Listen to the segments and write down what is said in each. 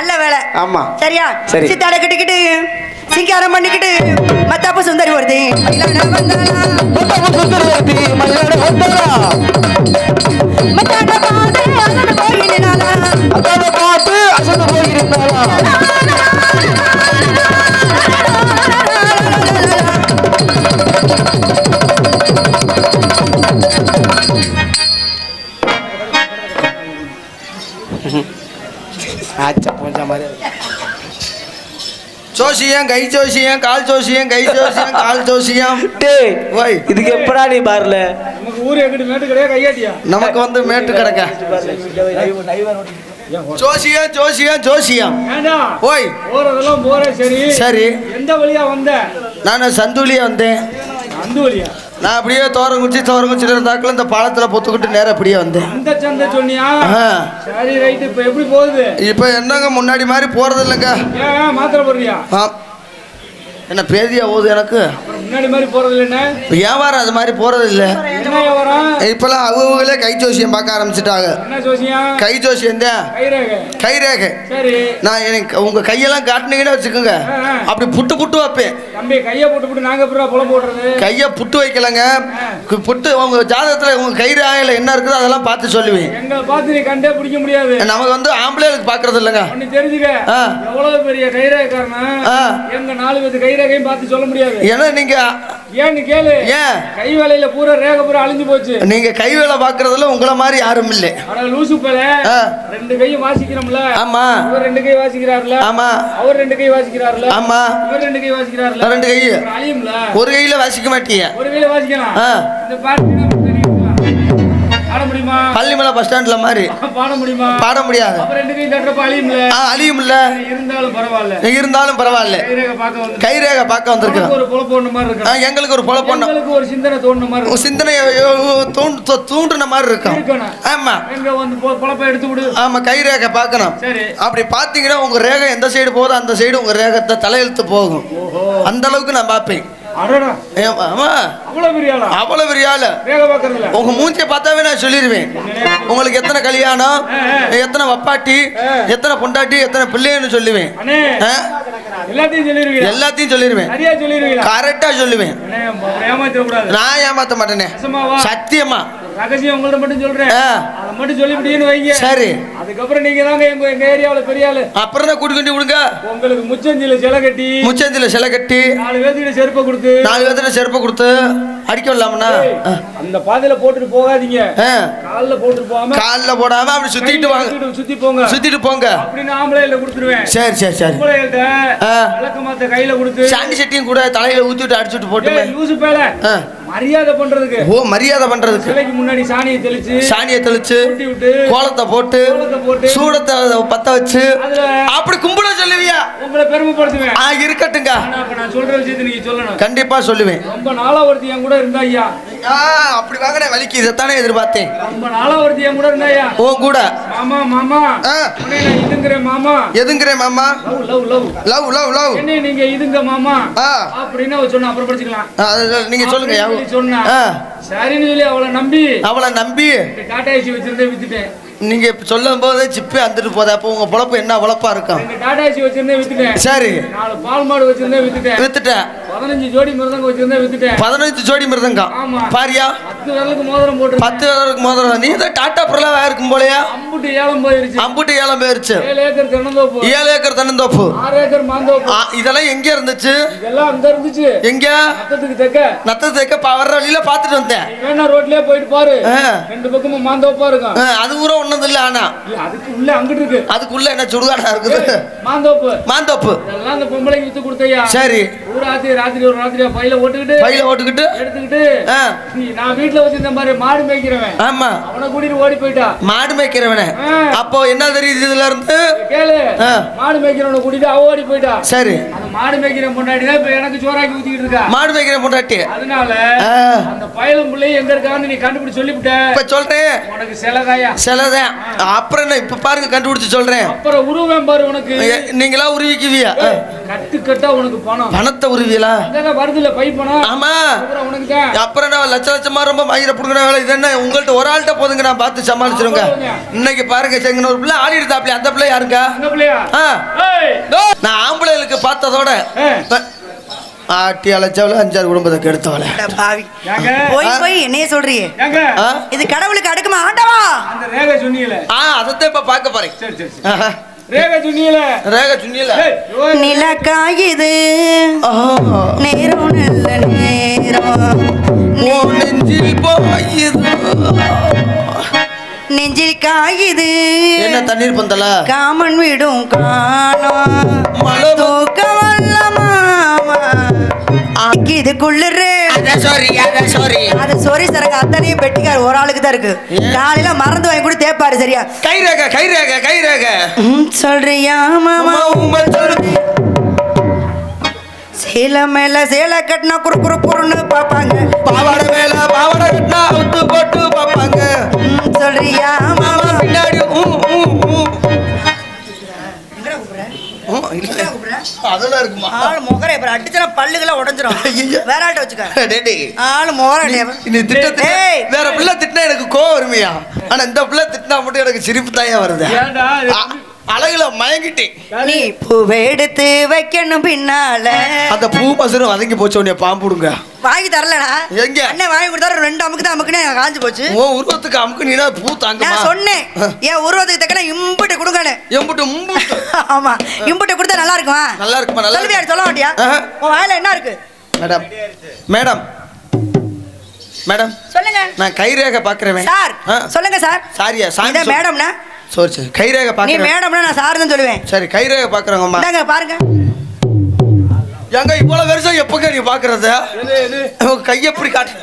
நல்ல வேலை. ஆமா. சரியா? சரி. சித்தாட கிட்டுக்கிட்டு சிங்காரம் பண்ணிக்கிட்டு மத்தாப்பு சுந்தரி வருது. மத்தாட பாதே அசன போய் நின்னாளா அதான பார்த்து அசந்து போயிருந்தாளா? ஜோசியம் கை ஜோசியம் கால் ஜோசியம் கை ஜோசியம் கால் ஜோசியம். டேய் ஓய் இதுக்கு எப்படா நீ பாருல நமக்கு ஊர் எங்கிட்டு மேட்டு கிடையாது கையாட்டியா? நமக்கு வந்து மேட்டு கிடக்க. ஜோசியம் ஜோசியம் ஜோசியம். ஏண்டா? ஓய். போறதெல்லாம் போறேன் சரி. சரி. எந்த வழியா வந்த? நான் சந்துலியே வந்தேன். நான் அப்படியே தோரங்குச்சி தோரங்குச்சிட்டு இருந்தாக்குள்ள இந்த பாலத்துல பொத்துக்கிட்டு நேரம் அப்படியே வந்தேன். அந்த சந்தை சொன்னியா. சரி ரைட்டு இப்ப எப்படி போகுது? இப்போ என்னங்க முன்னாடி மாதிரி போறது இல்லைங்க மாத்திரை போடுறியா. என்ன பேதியா போகுது எனக்கு? முன்னாடி மாதிரி போறது வியாபாரம் அது மாதிரி போறது இல்ல இப்பெல்லாம் அவங்களே கை ஜோசியம் பார்க்க ஆரம்பிச்சிட்டாங்க. கை ஜோசியம் தான். கைரேகை நான் எனக்கு உங்க கையெல்லாம் காட்டுனீங்கன்னு வச்சுக்கோங்க. அப்படி புட்டு புட்டு வைப்பேன். தம்பி கையை போட்டு போட்டு நாங்க புலம் போடுறது? கையை புட்டு வைக்கலங்க. புட்டு உங்க ஜாதகத்துல உங்க கை ரேகையில என்ன இருக்குதோ அதெல்லாம் பார்த்து சொல்லுவேன். எங்களை பார்த்து நீ கண்டே பிடிக்க முடியாது. நமக்கு வந்து ஆம்பளைகளுக்கு பார்க்கறது இல்லைங்க. தெரிஞ்சுக்க. எவ்வளவு பெரிய கைரேகைக்காரனா ஆ. எங்க நாலு பேத்து கைரேகையும் பார்த்து சொல்ல முடியாது. ஏன்னா நீங்க ஏன்னு கேளு. ஏன்? கை வேலையில பூரா ரேகை பூரா அழிஞ்சு போச்சு. நீங்க கை வேலை பார்க்கறதுல உங்களை மாதிரி யாரும் இல்லை. லூசு பேல. ரெண்டு கையும் வாசிக்கிறோம்ல. ஆமா. இவர் ரெண்டு கை வாசிக்கிறாருல. ஆமா. அவர் ரெண்டு கை வாசிக்கிறாருல. ஆமா. இவர் ரெண்டு கை வாசிக்கிறாருல. ரெண்டு கை அழியும்ல. ஒரு கையில வாசிக்க மாட்டீங்க ஒரு கையில வாசிக்கலாம். இந்த பாட்டு பள்ளிமலை பஸ் ஸ்டாண்ட்ல மாதிரி பாட முடியுமா? பாட முடியாது. அழியும் இல்ல. இருந்தாலும் பரவாயில்ல. இருந்தாலும் பரவாயில்ல. கைரேகை பார்க்க வந்து கை ரேகை பார்க்க வந்திருக்கிறோம். ஒரு பொழப்பு ஒண்ணு மாதிரி ஆ, இருக்கணும் எங்களுக்கு ஒரு பொழப்பு ஒண்ணு. ஒரு சிந்தனை தோணுன மாதிரி தூ- தூண்டுன மாதிரி இருக்கும் ஆமா. எங்க வந்து பொ- பொழப்பை எடுத்து விடு. ஆமா கை ரேகை பார்க்கணும் அப்படி பார்த்தீங்கன்னா உங்க ரேகை எந்த சைடு போதோ அந்த சைடு உங்க ரேகத்தை தலையெழுத்து போகும். அந்த அளவுக்கு நான் பார்ப்பேன். அவ்வளவு பெரிய ஆளா? உங்க மூஞ்சியை பார்த்தாவே நான் சொல்லிடுவேன் உங்களுக்கு எத்தனை கல்யாணம் எத்தனை வப்பாட்டி எத்தனை பொண்டாட்டி எத்தனை பிள்ளைன்னு சொல்லுவேன்? எல்லாத்தையும் சொல்லிடுவேன் கரெக்டா சொல்லுவேன். நான் ஏமாத்த மாட்டேனே? சத்தியமா. ரகசியம் உங்கள்ட்ட மட்டும் சொல்றேன். அதை மட்டும் சொல்லிவிட்டீங்கன்னு வைங்க. சரி. அதுக்கப்புறம் நீங்க தாங்க எங்க எங்க ஏரியாவுல பெரிய ஆளு. அப்புறம் தான் கூட்டி கொண்டு விடுங்க. உங்களுக்கு முச்சந்தில சிலை கட்டி முச்சந்தில சிலை கட்டி நாலு பேர்த்துக்கிட்ட செருப்பை கொடுத்து. நாலு பேர்த்துல செருப்பை கொடுத்து அடிக்க விடலாம்னா அந்த பாதையில போட்டுட்டு போகாதீங்க. கால்ல போட்டுட்டு போகாம கால்ல போடாம அப்படி சுத்திட்டு வாங்க. சுத்தி போங்க. சுத்திட்டு போங்க. அப்படின்னு ஆம்பளையில கொடுத்துருவேன். சரி சரி சரி. விளக்க மாத்த கையில கொடுத்து. சாண்டி சட்டியும் கூட தலையில ஊத்தி விட்டு அடிச்சுட்டு போட்டுமே. ஏய், லூசு பேல. மரியாதை பண்றதுக்கு. ஓ மரியாதை பண்றதுக்கு. சிலைக்கு முன்னாடி சாணியை தெளிச்சு சாணியை தெளிச்சு கோலத்தை போட்டு சூடத்தை பத்த வச்சு அப்படி கும்பிட சொல்லுவியா? உங்களை பெருமைப்படுத்துவேன். ஆ இருக்கட்டுங்க நான் சொல்ற விஷயத்தை நீங்க சொல்லணும். கண்டிப்பா சொல்லுவேன். ரொம்ப நாளா ஒருத்தி என் கூட இருந்தா ஐயா. அப்படி வாங்கினே வலிக்கு இதைத்தானே எதிர்பார்த்தேன். ரொம்ப நாளா ஒருத்தி என் கூட இருந்தா ஐயா. உன் கூட. மாமா மாமா. இதுங்கிறேன் மாமா. எதுங்கிறேன் மாமா? Love love love. Love love என்ன நீங்க இதுங்க மாமா. அப்படின்னு சொன்ன அப்புறம் படிச்சுக்கலாம். நீங்க சொல்லுங்க சொன்னா சரின்னு சொல்லி அவளை நம்பி அவளை நம்பி. இந்த டாடா ஏசி வச்சிருந்தேன் வித்துட்டேன். நீங்க சொல்லும் போதே சிப்பே வந்துட்டு போதா அப்போ உங்க பொழப்பு என்ன பொழப்பா இருக்கும்? ரெண்டு டாடா ஏசி வச்சிருந்தேன் வித்துட்டேன். சரி. நாலு பால் மாடு வச்சிருந்தேன் வித்துட்டேன். வித்துட்டேன். பதினஞ்சு ஜோடி மிருதங்க வச்சிருந்தேன் வித்துட்டேன். பதினஞ்சு ஜோடி மிருதங்கம் ஆமா. பாரியா? பத்து விரலுக்கு மோதிரம் போட்டு பத்து பேருக்கு முதல்ல நீ தான் டாட்டா பிரலாவா இருக்கும் போலயா? அம்புட்டு ஏலம் போயிருச்சு. அம்புட்டு ஏலம் போயிருச்சு. ஏழு ஏக்கர் தென்னந்தோப்பு. ஏழு ஏக்கர் தென்னந்தோப்பு. ஆறு ஏக்கர் மாந்தோப்பு. இதெல்லாம் எங்க இருந்துச்சு? இதெல்லாம் அங்க இருந்துச்சு. எங்க? பக்கத்துக்கு தெக்க. நத்தத்துக்கு வர்ற வழியில பாத்துட்டு வந்தேன். வேணா ரோட்லயே போயிட்டு பாரு. ரெண்டு பக்கமும் மாந்தோப்பா இருக்கும். அது கூட ஒண்ணும் இல்ல ஆனா. அதுக்கு உள்ள அங்கிட்டு இருக்கு. அதுக்குள்ள என்ன சுடுகாடா இருக்குது? மாந்தோப்பு. மாந்தோப்பு. இதெல்லாம் அந்த பொம்பளைக்கு வித்து கொடுத்தையா சரி. ஒரு ராத்திரி ராத்திரி ஒரு ராத்திரியா பையில ஓட்டுக்கிட்டு பையில ஓட்டுக்கிட்டு? எடுத்துக்கிட்டு நான் வீட்டுல வச்சிருந்த மாதிரி மாடு மேய்க்கிறவன். ஆமா. அவனை கூட்டிட்டு ஓடி போயிட்டா. மாடு மேய்க்கிறவனே. அப்போ என்ன தெரியுது இதுல இருந்து? கேளு. மாடு மேய்க்கிறவனை கூட்டிட்டு அவ ஓடி போயிட்டா. சரி. அந்த மாடு மேய்க்கிற முன்னாடி தான் இப்ப எனக்கு சோறாக்கி ஊத்திக்கிட்டு இருக்கா. மாடு மேய்க்கிற பொண்டாட்டி. அதனால அந்த பயலும் பிள்ளை எங்க இருக்கான்னு நீ கண்டுபிடிச்சு சொல்லிவிட்ட. இப்ப சொல்றேன். உனக்கு சிலகாயா. சிலதான் அப்புறம் என்ன? இப்ப பாருங்க கண்டுபிடிச்சு சொல்றேன். அப்புறம் உருவம் பாரு உனக்கு. நீங்களா உருவிக்குவியா? கட்டா உனக்கு பணம். பணத்தை உருவியலா? வருதுல பை பணம் ஆமா. அப்புறம் உனக்கு தான். அப்புறம் நான் லட்ச லட்சமா ரொம்ப மயிர புடுங்கின வேலை. இது என்ன? உங்கள்ட்ட ஒரு ஆள்கிட்ட போதுங்க. நான் பார்த்து சமாளிச்சிருங்க. இன்னைக்கு பாருங்க செங்கன ஒரு பிள்ளை ஆடி இருந்தாப்ல அந்த பிள்ளை யாருங்க நான் ஆம்பளைகளுக்கு பார்த்ததோட. ஆட்டி அழைச்சவள அஞ்சாறு குடும்பத்தை கெடுத்தவள பாவி. ஏங்க. போய் போய் என்னைய சொல்றியே? இது கடவுளுக்கு அடுக்குமா? ஆண்டவா? அந்த ரேகை சொன்னீங்களே. ஆ அதைத்தான் இப்ப பார்க்க போறேன். நிலக்காயுது. நேரம் நல்ல நேரம். நெஞ்சில் போயுது. நெஞ்சில் காயுது. என்ன தண்ணீர் பந்தலா? காமன் விடும் காணோம் மழை தூக்க வல்ல மாமா இது குளிரு அது சொரி சரக்கு. அத்தனையும் பெட்டிக்கார் ஒரு ஆளுக்கு தான் இருக்கு? காலையில மறந்து வாங்கி கூட தேப்பாரு சரியா? கை ரேகை கை ரேகை கை ரேகை. சொல்றியா மாமா? சேல மேல சேலை கட்டினா குறு குறு குறுன்னு பாப்பாங்க பாவாடை மேல பாவாடை கட்டினா அவுத்து போட்டு பார்ப்பாங்க. சொல்றியா மாமா? பின்னாடி அதெல்லாம் இருக்குமா? ஆள் முகரை அப்புறம் அடிச்சா பல்லுகளை உடஞ்சிரும். வேற ஆட்ட வச்சுக்க. டேடி ஆள் முகரை நீ திட்ட. வேற பிள்ளை திட்டினா எனக்கு கோவம் வருமையா? ஆனா இந்த பிள்ளை திட்டினா மட்டும் எனக்கு சிரிப்பு தாயா வருது? அழகுல மயங்கிட்டேன். நீ பூவை எடுத்து வைக்கணும் பின்னால. அந்த பூ மசரும் வதங்கி போச்சு உன்னைய பாம்புடுங்க வாங்கி தரலடா. எங்க? அண்ணன் வாங்கி கொடுத்தாரு ரெண்டு அமுக்கு தான் அமுக்குனே காஞ்சு போச்சு. உன் உருவத்துக்கு அமுக்கு நீனா பூ தாங்குமா? நான் சொன்னேன் என் உருவத்துக்கு தக்கன இம்புட்டு கொடுங்கன்னு. எம்புட்டு மும்புட்டு. ஆமா இம்புட்டு கொடுத்தா நல்லா இருக்குமா? நல்லா இருக்குமா நல்லா சொல்லுவியா சொல்ல மாட்டியா. உன் வாயில என்ன இருக்கு? Madam madam madam. சொல்லுங்க. நான் கைரேகை பாக்குறேன். சார் சொல்லுங்க சார். சாரியா சொல்- மேடம்னா? சரி சரி கைரேகை நீ பாக்குறேன். மேடம்னா நான் சார் தான் சொல்லுவேன். சரி கைரேகை பாக்குறவங்கம்மா இந்தாங்க பாருங்க. எங்க இவ்வளவு வருஷம் எப்பங்க நீ பாக்குறது எது எது உன் கை எப்படி காட்டு?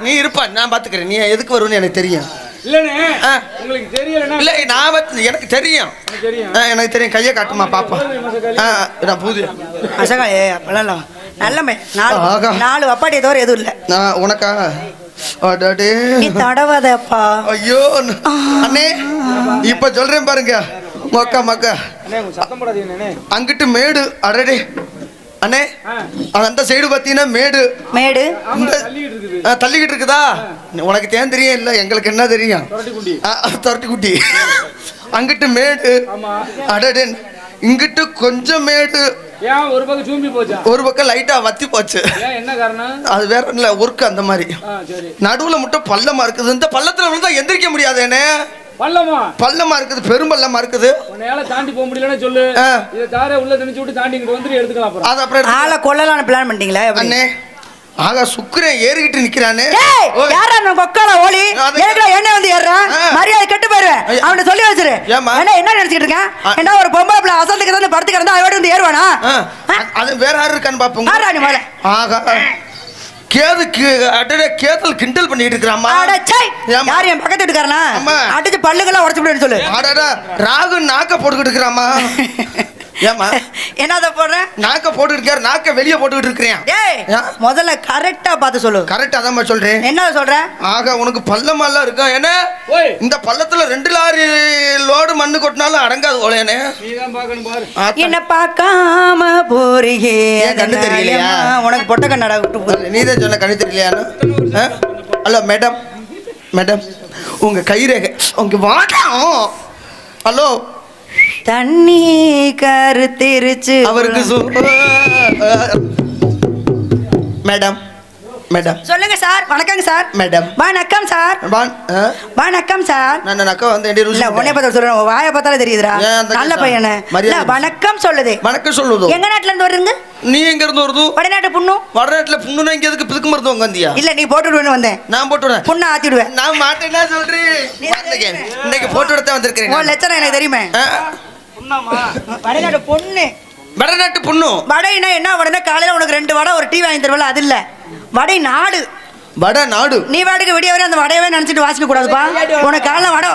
நீ இருப்ப நான் பாத்துக்கிறேன் நீ எதுக்கு வருவன்னு எனக்கு தெரியும். இல்ல நான் எனக்கு தெரியும். எனக்கு தெரியும். ஆ, எனக்கு தெரியும். கையை காட்டுமா பாப்பா. ஆ, நான் பூதி. அசகா ஏ அப்பெல்லாம் இல்ல. நல்லமே நாலு. நாலு வப்பாட்டிய தவிர எதுவும் இல்ல. நான் உனக்கா அடடே. நீ தடவாதப்பா. ஐயோ அண்ணே இப்ப சொல்றேன் பாருங்க. மக்கா மக்கா. அங்கிட்டு மேடு அடடே. அண்ணே ஆ. அந்த சைடு பாத்தீங்கன்னா மேடு. மேடு. தள்ளிக்கிட்டு இருக்குதா. உனக்கு தேன் தெரியும் இல்ல? எங்களுக்கு என்ன தெரியும்? துரட்டி குட்டி அங்கிட்டு மேடு. ஆமா. அடடே. இங்கிட்டு கொஞ்சம் மேடு. ஒரு பக்கம் சூம்பி போச்சா? ஒரு பக்கம் லைட்டா வத்தி போச்சு. ஏன் என்ன காரணம்? அது வேற இல்ல ஒர்க் அந்த மாதிரி. நடுவுல மட்டும் பள்ளமா இருக்குது இந்த பள்ளத்துல விழுந்தா எந்திரிக்க முடியாதேனே பள்ளமா பள்ளமா இருக்குது பெரும் பள்ளமா இருக்குது. உன்னையால தாண்டி போக முடியலன்னு சொல்லு. ஆ. இதை தார உள்ள திணிச்சு விட்டு தாண்டி இங்கிட்டு வந்துட்டு எடுத்துக்கலாம் அப்புறம். அது அப்புறம் ஆளை கொல்லலாம்னு பிளான் பண்ணிட்டீங்களா? அண்ணே ஆகா சுக்கிரன் ஏறிக்கிட்டு நிக்கிறானே. யாரா அந்த கொக்கால ஓலி? எதுக்குடா என்ன வந்து ஏறுறான் ஆ. மரியாதை கெட்டு போயிருவேன். அவன்கிட்ட சொல்லி வச்சிரு? என்ன என்ன நினைச்சிட்டு இருக்கேன். என்ன ஒரு பொம்பளை பிள்ளை அசந்துக்கு தான் படுத்து கிடந்தா அவட வந்து ஏறுவானா? அது வேற யாரு இருக்கான்னு பாப்போம் ஆகா. கேது கி- அடடே கேதல் கிண்டல் பண்ணிட்டு இருக்கிறாமா அட சை? யார் என் பக்கத்து வீட்டுக்காரனா. அடிச்சு பல்லுங்கெல்லாம் உடச்சு விடுன்னு சொல்லு. அடடா ராகு நாக்க போட்டுக்கிட்டு இருக்கிறாமா ஏமா என்னத போடுற? நாக்க போட்டுக்கிட்டு இருக்காரு நாக்க வெளியே போட்டுக்கிட்டு இருக்கிறேன். ஏன்? முதல்ல கரெக்டா பார்த்து சொல்லு. கரெக்ட் அதாம்மா சொல்றேன். என்ன சொல்ற? ஆகா உனக்கு பள்ளமெல்லாம் இருக்கும் என்ன? ஓய். இந்த பள்ளத்துல ரெண்டு லாரி லோடு மண்ணு கொட்டினாலும் அடங்காது நீ தான் பாரு. என்ன பார்க்காம போறியே கண்ணு தெரியலையா? உனக்கு பொட்ட கண்ணாடா விட்டு போகுது. நீதான் சொன்ன கணி தெரியலையான்னு ஹலோ மேடம். மேடம் உங்க கைரேகை உங்க வாட்டம் ஹலோ தண்ணி கருத்திருச்சு. அவருக்கு மேடம் மேடம். சொல்லுங்க சார் வணக்கங்க சார். மேடம். வணக்கம் சார்? வணக்கம் சார். நான் அக்கா வந்து இல்ல ருசி பார்த்து சொல்றேன். வாயை பார்த்தாலே தெரியுதுடா. நல்ல? பையனு. வணக்கம் சொல்லுது. வணக்கம் சொல்லுதோ. எங்க நாட்டுல இருந்து வருதுங்க? நீ எங்க இருந்து வருது? வடநாட்டு புண்ணு. வடநாட்டுல புண்ணுனா இங்க எதுக்கு பிதுக்கு மருந்து உங்கந்தியா இல்ல நீ போட்டு விடுவேன்னு வந்தேன். நான் போட்டு விடுறேன் புண்ணை ஆத்தி விடுவேன். நான் மாட்டேன்னா சொல்றேன். இன்னைக்கு போட்டு விடத்தான் நான். லட்சணம் எனக்கு தெரியுமே? வடநாட்டு பொண்ணு. வடநாட்டு பொண்ணு? வடைனா என்ன வடைனா காலையில உனக்கு ரெண்டு வடை ஒரு டீ வாங்கி தருவல அது இல்ல. வடை நாடு. வட நாடு நீ வாட்டுக்கு விடிய வரை அந்த வடையவே நினைச்சிட்டு வாசிக்க கூடாதுப்பா. உனக்கு காலைல வடை.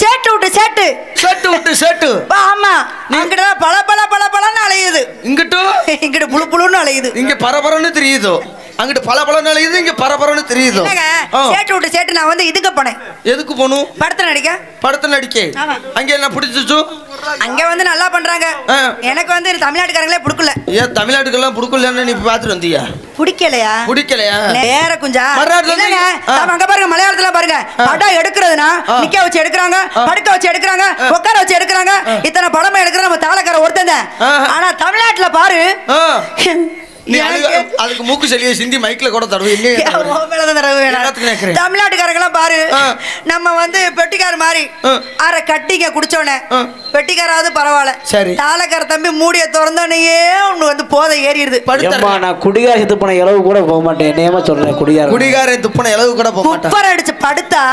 சேட்டு விட்டு சேட்டு. செட்டு விட்டு செட்டு. ஆமா அங்கிட்ட பல பல பல பலன்னு அலையுது. இங்கிட்டு? இங்கிட்ட புழு புழுன்னு அலையுது. இங்க பரபரன்னு தெரியுதோ? அங்கிட்டு பல பல இது இங்க பரபரன்னு தெரியுது. சேட்டு விட்டு சேட்டு நான் வந்து இதுக்கு போனேன். எதுக்கு போகணும்? படத்துல நடிக்க. படத்தை நடிக்க. அங்க என்ன பிடிச்சிச்சு அங்க வந்து நல்லா பண்றாங்க. எனக்கு வந்து தமிழ்நாட்டுக்காரங்களே பிடிக்கல. ஏன் தமிழ்நாட்டுக்கெல்லாம் பிடிக்கலன்னு நீ பார்த்துட்டு வந்தியா? பிடிக்கலையா? பிடிக்கலையா? நேர குஞ்சா. அங்க பாருங்க மலையாளத்துல பாருங்க. படம் எடுக்கிறதுனா. நிக்க வச்சு எடுக்கறாங்க. படுக்க வச்சு எடுக்கறாங்க உட்கார வச்சு எடுக்கறாங்க. இத்தனை படமா எடுக்கிற நம்ம தாளக்கார ஒருத்தன். ஆனா தமிழ்நாட்டுல பாரு. நீ அதுக்கு மூக்கு சளியை சிந்தி மைக்ல கூட தடவை. தமிழ்நாட்டுக்காரங்களாம் பாரு. நம்ம வந்து பெட்டிக்கார மாதிரி. அரை கட்டிங்க குடிச்சோடனே. பெட்டிக்காராவது பரவாயில்ல. சரி. தாளக்கார தம்பி மூடிய திறந்தோடனே ஒண்ணு வந்து போதை ஏறிடுது. ஏம்மா நான் குடிகார செத்து போன இளவு கூட போக மாட்டேன். நேமா சொல்றேன் குடிகார குடிகாரன் துப்புன இளவு கூட போக மாட்டான். குப்பர் அடிச்சு படுத்தா.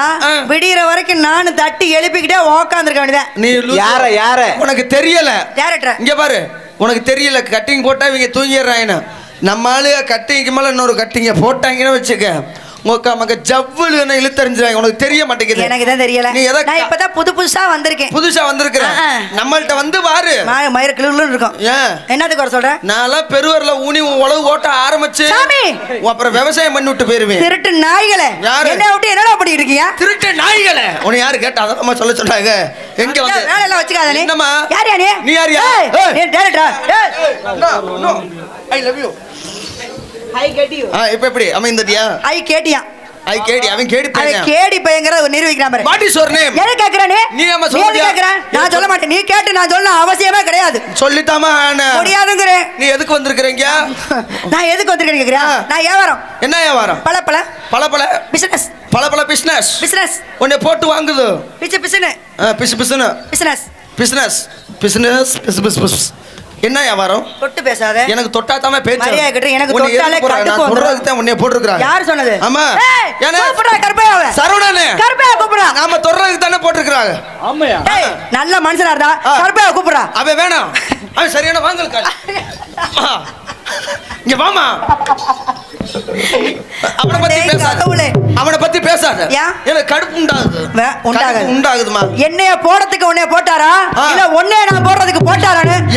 விடியற வரைக்கும் நானும் தட்டி எழுப்பிக்கிட்டே உக்காந்துருக்க வேண்டியதான் நீ. யார யார? உனக்கு தெரியல. டேரக்டர் இங்க பாரு. உனக்கு தெரியல. கட்டிங் போட்டா இவங்க தூங்கிடுறாங்க நம்ம ஆளு கட்டிங்க்கு மேல இன்னொரு கட்டிங்க போட்டாங்கன்னு வச்சுக்க. உங்க மக ஜவ்வுல என்ன இழுத்தறிஞ்சிருவாங்க. உனக்கு தெரிய மாட்டேங்குது. எனக்கு தான் தெரியல. நீ எதை நான் இப்பதான் புது புதுசா வந்திருக்கேன். புதுசா வந்திருக்கிற. ஆ, ஆ. நம்மள்ட்ட வந்து பாரு. மா- மயிறு கிளுன்னு இருக்கும். ஏன்? என்னத்துக்கு வர சொல்ற? நான்லாம் பெருவரில் ஊனி உன் உழவு ஓட்ட ஆரம்பிச்சு. அப்புறம் விவசாயம் பண்ணி விட்டு போயிருவேன். திருட்டு நாய்களே. யாரு? என்ன விட்டு என்னடா பண்ணிட்டு இருக்கீங்க? திருட்டு நாய்களே. உன்னை யாரு கேட்டா? அதான் அம்மா சொல்ல சொன்னாங்க. எங்க வந்து? வேலை எல்லாம் வச்சுக்காத நீ. என்னம்மா? யார் யா நீ ஏய். நீ டேரக்டரா ஐ லவ் யூ ஐ கேட்டி யூ ஆ இப்போ எப்படி? அமைந்ததியா ஐ கேட்டியா? ஐ கேடி அவன் கேடி அவன் பையன் கேடி பையங்கிற ஒரு நிரூபிக்கிறான் பாரு. வாட் இஸ் யுவர் நேம் நீ? சொல்ல எது முடியா? கேக்குற? நான் சொல்ல மாட்டேன். நீ கேட்டு நான் சொல்ல அவசியமே கிடையாது. சொல்லித்தாமா முடியாதுங்கிறேன். நீ எதுக்கு வந்திருக்கிறீங்க? நான் எதுக்கு வந்திருக்கேன் கேக்குறியா. நான் வியாபாரம். என்ன வியாபாரம்? பல பல. பல பல பிசினஸ் பல பல பிஸ்னஸ் பிசினஸ் உன்னை போட்டு வாங்குது. பிச்சு பிசுனு ஆ, பிசு பிசுன்னு. பிசினஸ் பிஸ்னஸ் பிஸ்னஸ் பிசு பிசு பிசு. என்ன வியாபாரம்? தொட்டு பேசாத. எனக்கு தொட்டா தாமே பேச்சு. மரியாதை கட்டு, எனக்கு தொட்டாலே வந்துரும். சொல்றதுக்கு தான் உன்னை போட்டிருக்கிறாங்க யார் சொன்னது? ஆமா. ஏய், ஏன்னா கூப்பிடுறா கருப்பையாவை சரவணனே. கருப்பையா கூப்பிடுறா. நாம தொடுறதுக்கு தானே போட்டிருக்கிறாங்க. ஆமையா? ஏய் நல்ல மனுஷனா இருந்தா. கருப்பையா கூப்பிடுறா. அவன் வேணாம். அவன் சரியான வாங்கல் கால். இங்க வாமா. அவனை பத்தி டேய், பேசாத. அவனை பத்தி பேசாத. ஏன்? எனக்கு கடுப்பு உண்டாகுது. உண்டாகாது. உண்டாகுதுமா என்னைய போடுறதுக்கு உன்னைய போட்டாரா?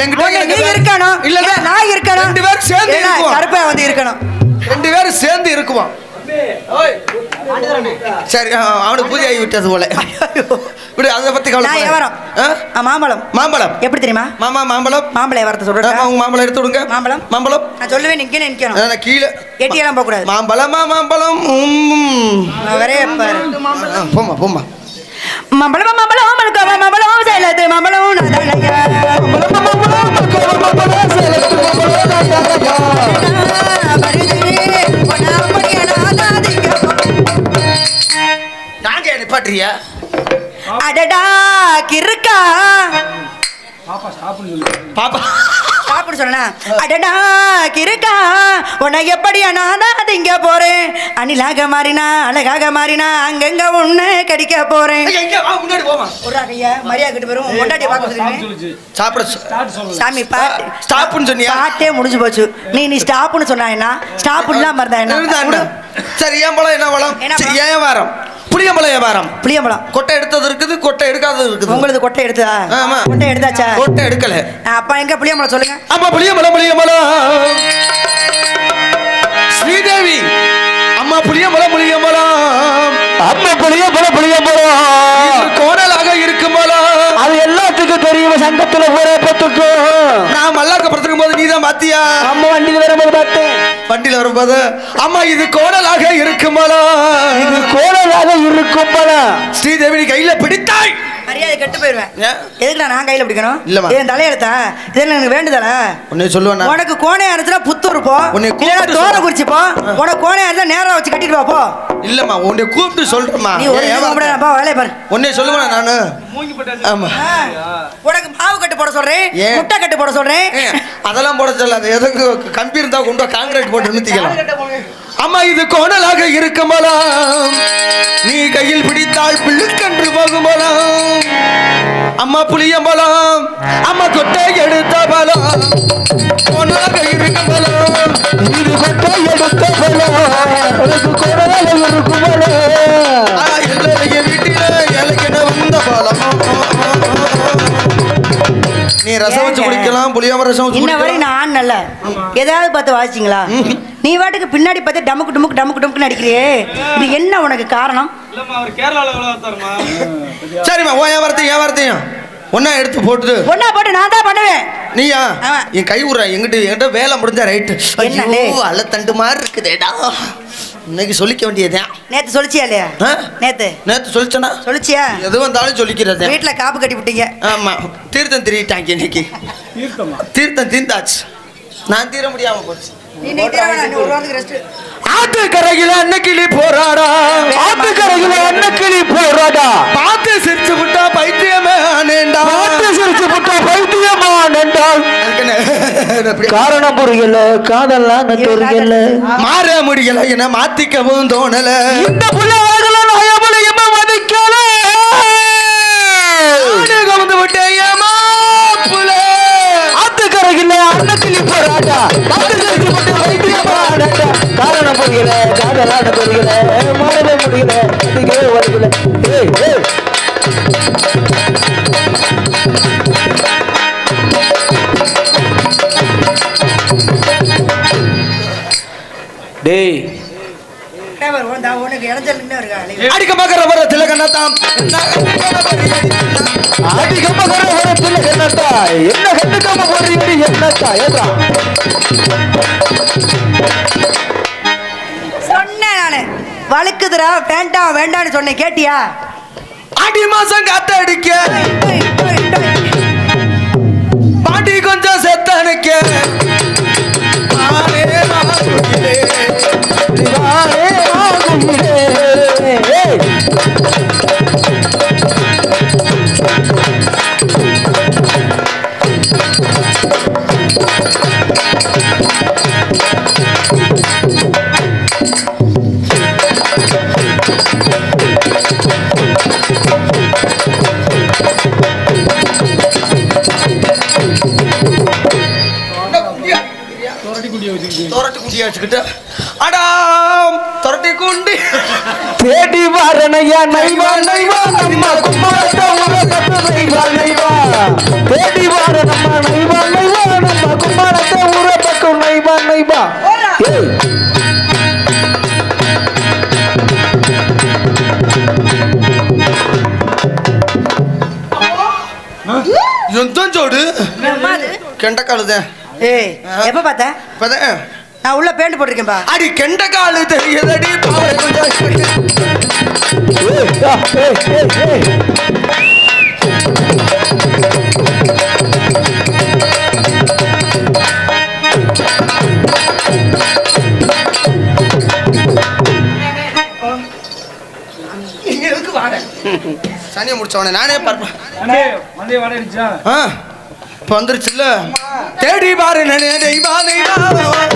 ரெண்டு நீ இருக்கணும். இல்ல, நான் இருக்கணும். ரெண்டு பேரும் சேர்ந்து இருக்குவோம். கருப்பையா வந்து இருக்கணும். ரெண்டு பேரும் சேர்ந்து இருக்குவான் ஓய். சரி அவனுக்கு பூஜை ஆகி விட்டது போல. விடு அதை பத்தி கவலை வியாபாரம் ஆ, மாம்பழம். மாம்பழம். எப்படி தெரியுமா? மாமா மாம்பழம். மாம்பழ வியாபாரத்தை ஆமா, சொல்றேன் உங்க மாம்பழம் எடுத்து விடுங்க. மாம்பழம். மாம்பழம். நான் சொல்லுவேன் நிக்க நிக்கணும். கீழே. எட்டியெல்லாம் போக கூடாது மாம்பழமா மாம்பழம்? உம். அவரே பாரு மாம்பழம் மாம்பழம் மல்கோவா மாம்பழம் சேலத்து நாதிங்க. நாங்க நிப்பாட்டுறியா அடடா கிறுக்கா. பாப்பா ஸ்டாப்னு சொல்லு. பாப்பா. சாப்பிடு சொன்னா அடடா கிறுக்கா உன்னை எப்படி நான் திங்க போறேன்? அணிலாக மாறினா அழகாக மாறினா அங்கங்க உன்னை கடிக்க போறேன். சாமி ஸ்டாப்னு சொன்னியா? பாட்டே முடிஞ்சு போச்சு. நீ நீ ஸ்டாப்னு சொன்னா என்ன? ஸ்டாப் இல்லாம இருந்தா என்ன? சரி ஏன் பழம் என்ன பழம் என்ன சரி, பழம்? ஏன் வாரம்? புளியம்பழம் வியாபாரம். புளியம்பழம். கொட்டை எடுத்தது இருக்குது கொட்டை எடுக்காதது இருக்குது. உங்களது கொட்டை எடுத்ததா? ஆமா. கொட்டை எடுத்தாச்சா? கொட்டை எடுக்கல. அப்பா எங்க புளியம்பழம் சொல்லுங்க. அம்மா புளியம்பழம் புளியம்பழம். ஸ்ரீதேவி அம்மா புளியம்பழம் புளியம்பழம். அம்மா புளிய போல புளிய போறோம். கோணலாக இருக்கும் பழம் அது எல்லாத்துக்கும் தெரியும் சங்கத்துல போற பத்துக்கும். நான் மல்லாக்கப்படுத்துக்கும் போது நீதான் பாத்தியா? அம்மா வண்டியில் வரும்போது பார்த்தேன். வண்டியில வரும்போது அம்மா இது கோணலாக இருக்கும் பழம் இது கோலராக இருக்கும் பழம் ஸ்ரீதேவி கையில பிடித்தாய். மரியாதை கெட்டு போயிருவேன். ஏன்? எதுக்குடா நான் கையில பிடிக்கணும் இல்லம்மா. என் தலையெழுத்தா? இதெல்லாம் எனக்கு வேண்டுதல? உன்னை சொல்லுவேன் உனக்கு கோணையா இருந்துச்சுன்னா புத்தூர் போ. உன்னை இல்லைன்னா தோரை. குறிச்சி போ. உனக்கு கோணையா இருந்தா நேரா வச்சு கட்டிட்டு வா போ. இல்லம்மா உன்னை கூப்பிட்டு சொல்றேம்மா. நீ ஒரு இது வார்த்தை? போ வேலையை பாரு. உன்னை சொல்லுவேன் நானு. ஆமா. உனக்கு மாவு கட்டு போட சொல்றேன்? முட்டை கட்டு போட சொல்றேன். அதெல்லாம் போட சொல்லாது எதுக்கு கம்பி இருந்தா கொண்டு காங்கிரீட் போட்டு நிறுத்திக்கலாம். அம்மா இது கோணலாக இருக்குமலாம் நீ கையில் பிடித்தால் பிள்ளுக்கன்று போகுமலாம் அம்மா புளியம்பலம் அம்மா தொட்டை எடுத்த பலம் கோணலாக இருக்குமலாம் இது தொட்டை எடுத்த பலம் உனக்கு கோணலாக இருக்குமலாம் பழம் ஆ, ரசம் வச்சு? குடிக்கலாம் புளியாம ரசம் வச்சு இன்ன வரை நான் ஆனல ஏதாவது பார்த்து வாசிச்சிங்களா? நீ வாட்டுக்கு பின்னாடி பார்த்து டமுக்கு டுமுக்கு டமுக்கு டுமுக்கு நடிக்கிறியே இது என்ன உனக்கு காரணம்? இல்லம்மா அவர் கேரளால எவ்வளவு தருமா சரிம்மா ஓ என் வார்த்தையும் என் வார்த்தையும். ஒன்னா எடுத்து போட்டுட்டு ஒன்னா போட்டு நான் தான் பண்ணுவேன். நீயா. என் கை விடுற எங்கிட்ட என்கிட்ட வேலை முடிஞ்சா ரைட்டு? ஐயோ அல்ல தண்டு மாதிரி இருக்குதேடா. இன்னைக்கு சொல்லிக்க வேண்டியதேன் நேத்து சொல்லிச்சியா இல்லையா? ஆ? நேத்து? நேத்து சொல்லிச்சனா? சொல்லிச்சியா? எது வந்தாலும் சொல்லிக்கிறதே. வீட்டுல காப்பு கட்டி விட்டீங்க. ஆமா. தீர்த்தம் திரிட்டாங்க இன்னைக்கு. தீர்த்தமா? தீர்த்தம் தீர்ந்தாச்சு. நான் தீர முடியாம போச்சு. ஆத்து கரையில அன்னக்கிளி போறாடா. ஆத்து கரையில அன்னக்கிளி போறாடா. பார்த்து சிரிச்சு விட்டா பைத்தியமே ஆனேண்டா பாட்டு சிரிச்சு புட்ட பைத்தியமா? எப்படி? காரணம் புரியல காதல்லாம் தெரியல மாற முடியல என்ன மாத்திக்கவும் தோணல. இந்த நயமலையும் மதிக்கல நானும் என்ன கண்டுக்காம போறீங்க? என்னத்தா ஏதா சொன்னேன் நானு. வழுக்குதுடா வேண்டாம் வேண்டாம்னு சொன்னேன் கேட்டியா? அடி மாசம் காத்த அடிக்க. பாட்டி கொஞ்சம் செத்தனுக்க. ஆனே அது? கெண்டக்காலுதான் ஏய் எப்ப பார்த்த? நான் உள்ள பேண்ட் போட்டிருக்கேன்பா. அடி தெரியுதடி இங்க எதுக்கு வாட சனியை முடிச்சவனே நானே பார்ப்பேன் அண்ணே வந்தே வடைச்சா ஆ இப்போ வந்துருச்சுல்ல தேடி பாரு நனே தெய்வா தெய்வா வரதா ஒரு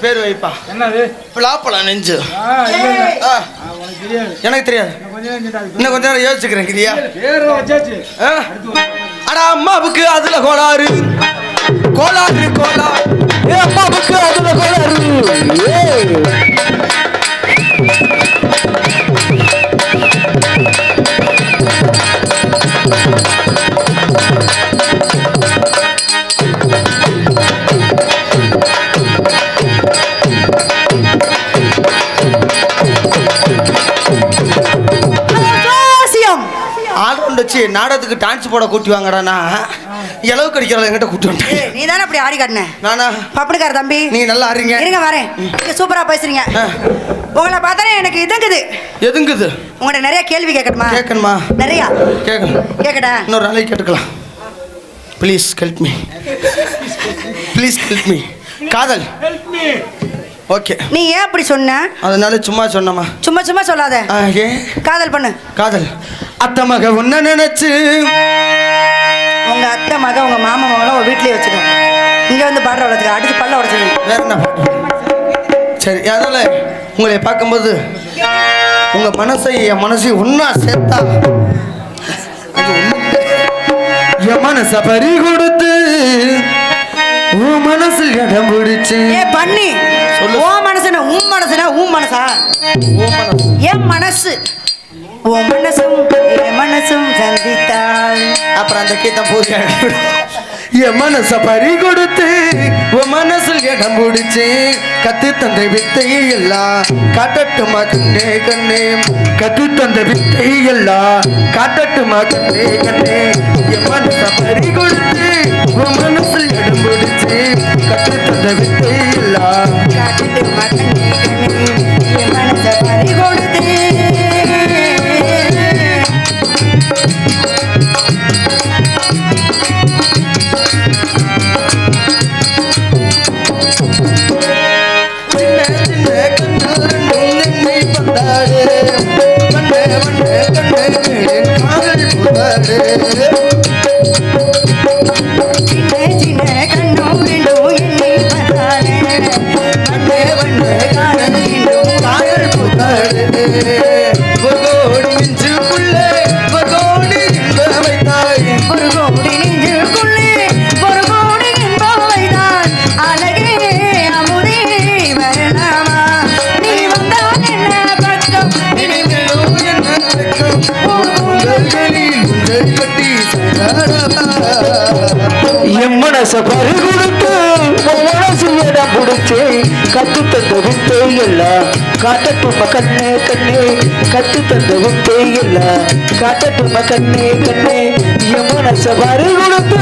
பேர் வைப்பா. என்னது? பிளாப்பழம் நெஞ்சு. எனக்கு தெரியாது. இன்னும் கொஞ்ச நேரம் யோசிச்சுக்கிறேன் கிரியா பேர் வச்சாச்சு. ஆ? அடா அம்மாவுக்கு அதுல கோளாறு. கோளாறு கோளாறு. ஏ அம்மாவுக்கு அதுல கோளாறு. ஏய் நாடகத்துக்கு டான்ஸ் போட கூட்டி வாங்கடானா இளவு கடிக்கிறத என்கிட்ட கூட்டி வந்துட்டேன் நீ தானே அப்படி ஆடி காட்டின? நானா? பப்பனுக்கார தம்பி. நீ நல்லா அறிங்க இருங்க வரேன். நீங்க சூப்பரா பேசுறீங்க. ஆ. உங்களை பார்த்தாலே எனக்கு இதுங்குது. எதுங்குது? உங்கள்ட்ட நிறைய கேள்வி கேட்கணுமா? கேட்கணுமா? நிறையா. கேட்கணும். கேட்கடா இன்னொரு நாளைக்கு கேட்டுக்கலாம். Please help me please help me காதல். ஓகே நீ ஏன் அப்படி சொன்ன? அதனால சும்மா சொன்னமா சும்மா சும்மா சொல்லாத. ஏ காதல் பண்ணு. காதல். அத்தை மக உன்ன நினைச்சு. உங்க அத்தை மக உங்க மாமா மகளும் உங்க வீட்லயே வச்சுக்கோ இங்க வந்து பாடுற உலகத்துக்கு அடிச்சு பல்ல உடச்சிருங்க. வேற என்ன பாட்டு? சரி அதனால உங்களை பார்க்கும்போது உங்க மனசை என் மனசையும் ஒன்னா சேர்த்தா. என் மனச பறி கொடுத்து உன் மனசில் இடம் பிடிச்சு. ஏ பண்ணி சொல்லு. ஓ மனசுனா உன் மனசுனா உன் மனசா? உன் மனசு. என் மனசு. உன் மனசும் என் மனசும் சந்தித்தாள். அப்புறம் அந்த கீதம் பூஜை என் மனச பறி கொடுத்து உன் மனசில் இடம் பிடிச்சு கத்து தந்த வித்தை எல்லாம் காட்டட்டுமா கண்ணே கண்ணே. கத்து தந்த வித்தை எல்லாம் காட்டட்டுமா கண்ணே கண்ணே. என் மனச பறி கொடுத்து உன் மனசில் இடம் பிடிச்சு கத்து தந்த வித்தை கண்ணே கத்து தந்த வித்தை எல்லாம் காட்டட்டுமா கண்ணே கண்ணே என் மனச பறி கொடுத்து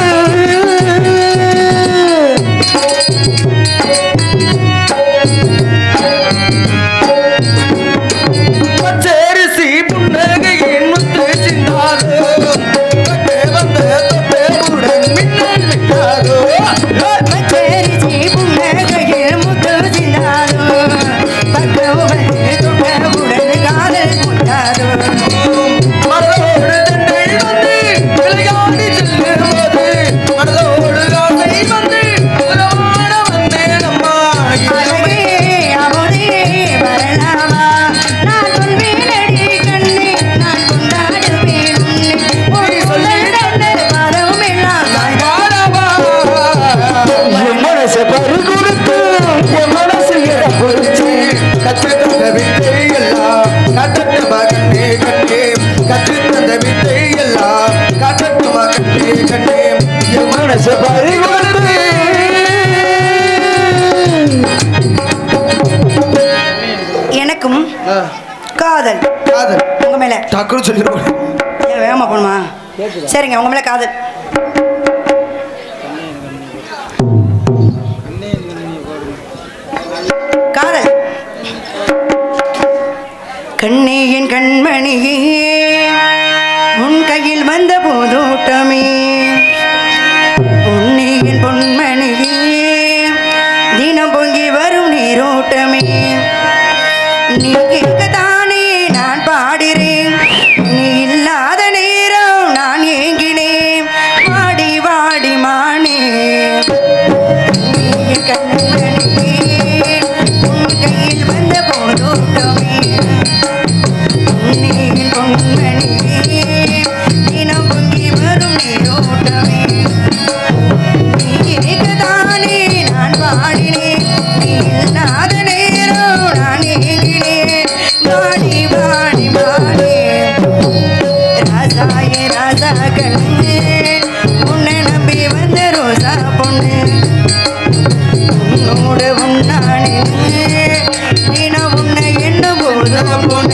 சரிங்க உங்க மேல காதல் upon